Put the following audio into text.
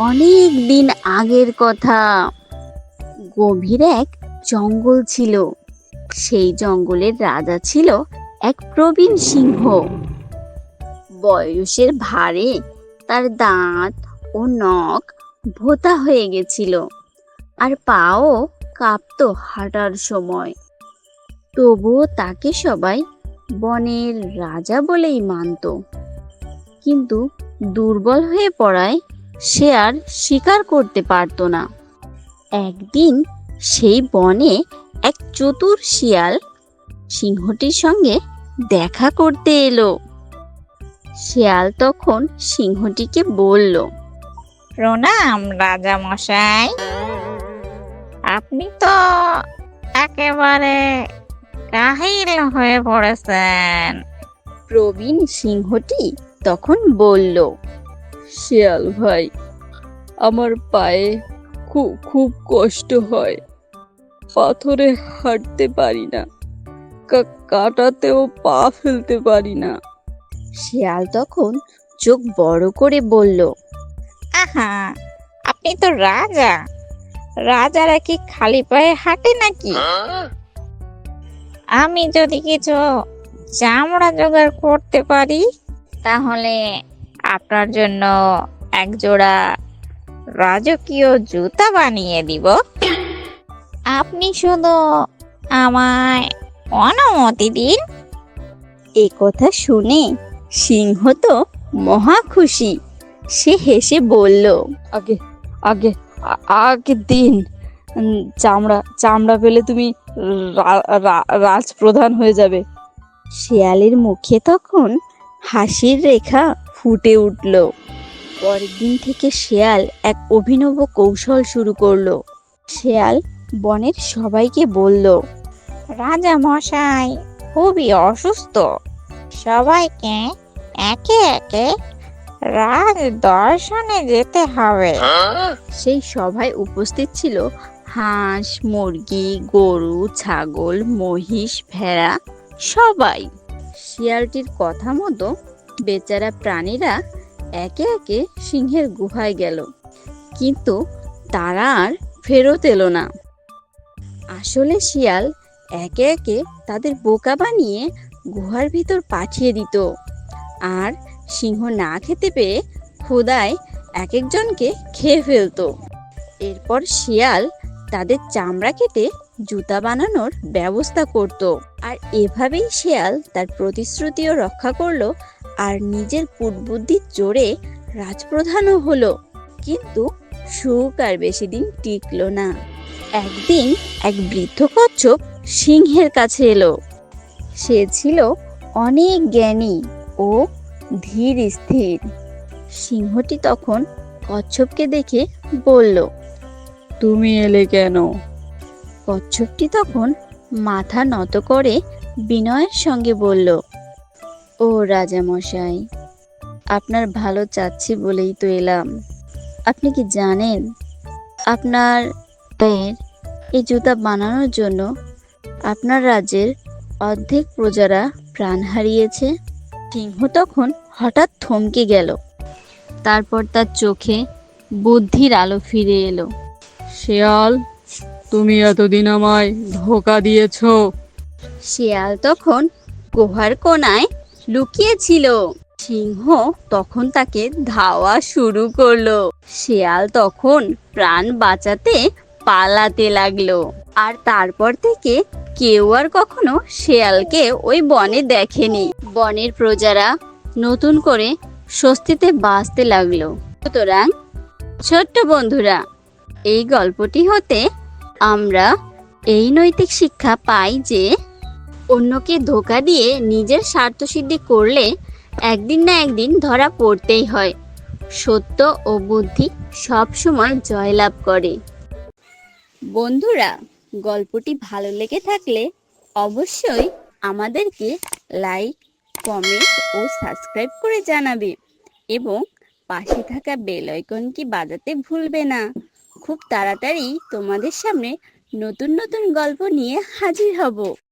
অনেক দিন আগের কথা। গভীর এক জঙ্গল ছিল। সেই জঙ্গলের রাজা ছিল এক প্রবীণ সিংহ। বয়সের ভারে তার দাঁত ও নখ ভোতা হয়ে গেছিল আর পাও কাঁপতো হাঁটার সময়। তবুও তাকে সবাই বনের রাজা বলেই মানতো। কিন্তু দুর্বল হয়ে পড়ায় সে আর শিকার করতে পারতো না। একদিন সেই বনে এক চতুর শিয়াল সিংহটির সঙ্গে দেখা করতে এলো। শিয়াল তখন সিংহটিকে বলল প্রণাম রাজা মশাই। আপনি তো একেবারে কাহিল হয়ে পড়েছেন। প্রবীণ সিংহটি তখন বলল শিয়াল ভাই আমার পায়ে খুব খুব কষ্ট হয়। পাথরে হাঁটতে পারি না কা- কাটাতেও পা ফেলতে পারি না। শিয়াল তখন চোখ বড় করে বলল আহা আপনি তো রাজা। রাজারা কি খালি পায়ে হাঁটে নাকি? আমি যদি কিছু চামড়া জোগাড় করতে পারি তাহলে আপনার জন্য এক জোড়া রাজকীয় জুতা বানিয়ে দিব। আপনি শুধু আমায় অনুমতি দিন। এ কথা শুনে সিংহ তো মহা খুশি। সে হেসে বলল আগে আগে আগে দিন। চামড়া চামড়া পেলে তুমি রাজপ্রধান হয়ে যাবে। শিয়ালের মুখে তখন হাসির রেখা ফুটে উঠল। পরের দিন থেকে শেয়াল এক অভিনব কৌশল শুরু করল। শেয়াল বনের সবাইকে বলল রাজা মশাই খুবই অসুস্থ। সবাইকে একে একে রাজ দর্শনে যেতে হবে। সেই সভায় উপস্থিত ছিল হাঁস মুরগি গরু ছাগল মহিষ ভেড়া সবাই। শিয়ালটির কথা মতো বেচারা প্রাণীরা একে একে সিংহের গুহায় গেল। কিন্তু তারা আর ফেরত এলো না। আসলে শিয়াল একে একে তাদের বোকা বানিয়ে গুহার ভিতর পাঠিয়ে দিত। আর সিংহ না খেতে পেয়ে ক্ষুদায় এক একজনকে খেয়ে ফেলতো। এরপর শিয়াল তাদের চামড়া কেটে জুতা বানানোর ব্যবস্থা করত। আর এভাবেই শিয়াল তার প্রতিশ্রুতিও রক্ষা করল আর নিজের কুটবুদ্ধির জোরে রাজপ্রধানও হলো। কিন্তু সুখ আর বেশি দিন টিকলো না। একদিন এক বৃদ্ধ কচ্ছপ সিংহের কাছে এলো। সে ছিল অনেক জ্ঞানী ও ধীর স্থির। সিংহটি তখন কচ্ছপকে দেখে বলল, তুমি এলে কেন? কচ্ছপটি তখন মাথা নত করে বিনয়ের সঙ্গে বলল, ও রাজামশাই, আপনার ভালো চাচ্ছি বলেই তো এলাম। আপনি কি জানেন, আপনার পায়ের এই জুতা বানানোর জন্য আপনার রাজ্যের অর্ধেক প্রজারা প্রাণ হারিয়েছে? সিংহ তখন হঠাৎ থমকে গেল। তারপর তার চোখে বুদ্ধির আলো ফিরে এলো। শিয়াল তুমি এতদিন আমায় ধোকা দিয়েছ। শিয়াল তখন গুহার কোনায় লুকিয়েছিল। সিংহ তখন তাকে ধাওয়া শুরু করল। শিয়াল তখন প্রাণ বাঁচাতে পালাতে লাগল। আর তারপর থেকে কেউ আর কখনো শেয়ালকে ওই বনে দেখেনি। বনের প্রজারা নতুন করে স্বস্তিতে বাঁচতে লাগল। সুতরাং, ছোট্ট বন্ধুরা, এই গল্পটি হতে আমরা এই নৈতিক শিক্ষা পাই যে অন্যকে ধোকা দিয়ে নিজের স্বার্থসিদ্ধি করলে একদিন না একদিন ধরা পড়তেই হয়। সত্য ও বুদ্ধি সবসময় জয়লাভ করে। বন্ধুরা, গল্পটি ভালো লেগে থাকলে অবশ্যই আমাদেরকে লাইক, কমেন্ট ও সাবস্ক্রাইব করে জানাবে এবং পাশে থাকা বেল আইকনটি বাজাতে ভুলবে না। খুব তাড়াতাড়ি তোমাদের সামনে নতুন নতুন গল্প নিয়ে হাজির হব।